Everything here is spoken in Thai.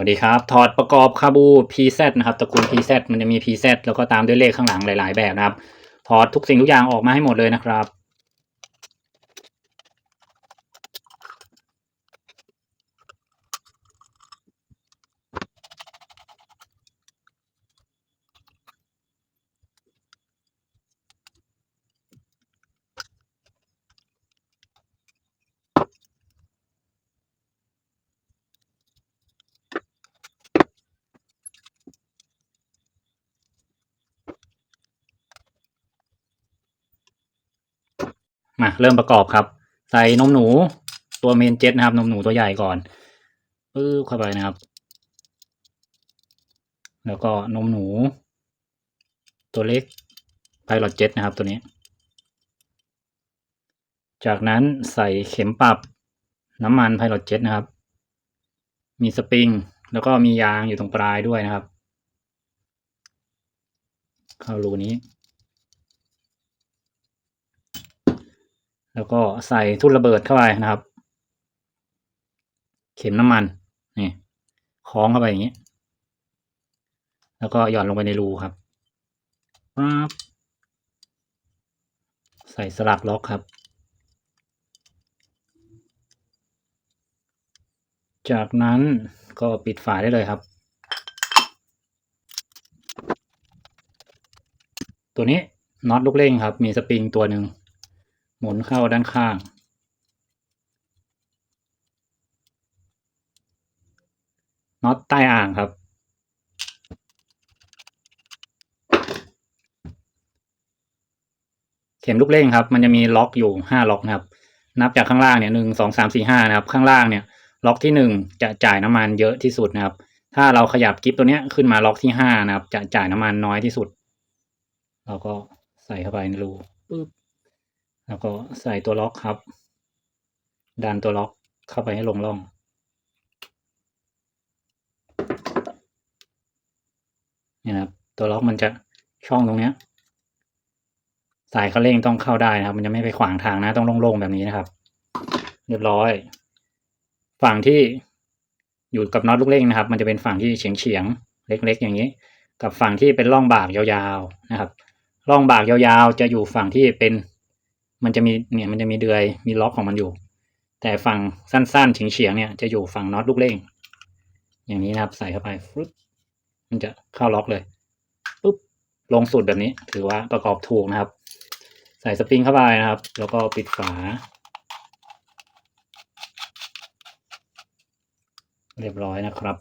สวัสดีครับ ถอดประกอบคาบู PZ นะครับตระกูล PZ มันจะมี PZ แล้วก็ตามด้วยเลขข้างหลังหลาย ๆ แบบนะครับ ถอดทุกสิ่งทุกอย่างออกมาให้หมดเลยนะครับ เริ่มประกอบครับ ใส่นมหนูตัวเมนเจ็ตนะครับ นมหนูตัวใหญ่ก่อนปึ๊บเข้าไปนะครับ แล้วก็นมหนู ตัวเล็กไพลอตเจ็ตนะครับตัวนี้ จากนั้นใส่เข็มปรับน้ำมันไพลอตเจ็ตนะครับ มีสปริง แล้วก็มียางอยู่ตรงปลายด้วยนะครับ เข้ารูนี้ แล้วก็ใส่ทุ่นระเบิดเข้าไปนะครับ เข็มน้ำมันนี่คล้องเข้าไปอย่างนี้ แล้วก็หย่อนลงไปในรูครับปั๊บใส่สลักล็อกครับ จากนั้นก็ปิดฝาได้เลยครับ ตัวนี้น็อตลูกเร่งครับ มีสปริงตัวหนึ่ง หมุนเข้าด้านข้าง น็อตใต้อ่างครับ เข็มลูกเร่งครับ มันจะมีล็อกอยู่ห้าล็อกนะครับ นับจากข้างล่างเนี่ยหนึ่งสองสามสี่ห้านะครับ ข้างล่างเนี่ย ล็อกที่หนึ่งจะจ่ายน้ำมันเยอะที่สุดนะครับ ถ้าเราขยับกิฟตัวเนี้ยขึ้นมาล็อกที่ห้านะครับ จะจ่ายน้ำมันน้อยที่สุด เราก็ใส่เข้าไปในรูปึ๊บ แล้วก็ใส่ตัวล็อกครับ ดันตัวล็อกเข้าไปให้ลงร่องนี่นะครับ ตัวล็อกมันจะช่องตรงเนี้ย สายคันเร่งต้องเข้าได้นะครับ มันจะไม่ไปขวางทางนะ ต้องโล่งๆแบบนี้นะครับ เรียบร้อย ฝั่งที่อยู่กับน็อตลูกเร่งนะครับ มันจะเป็นฝั่งที่เฉียงๆเล็กๆ อย่างนี้ กับฝั่งที่เป็นร่องบากยาวๆนะครับ ร่องบากยาวๆ จะอยู่ฝั่งที่เป็น มันจะมีเนี่ยมันจะมีเดือยมีล็อกของมันอยู่ แต่ฝั่งสั้นๆเฉียงๆเนี่ยจะอยู่ฝั่งน็อตลูกเร่ง อย่างนี้นะครับใส่เข้าไปฟึบมันจะเข้าล็อกเลยปุ๊บลงสุดแบบนี้ ถือว่าประกอบถูกนะครับ ใส่สปริงเข้าไปนะครับ แล้วก็ปิดฝา เรียบร้อยนะครับ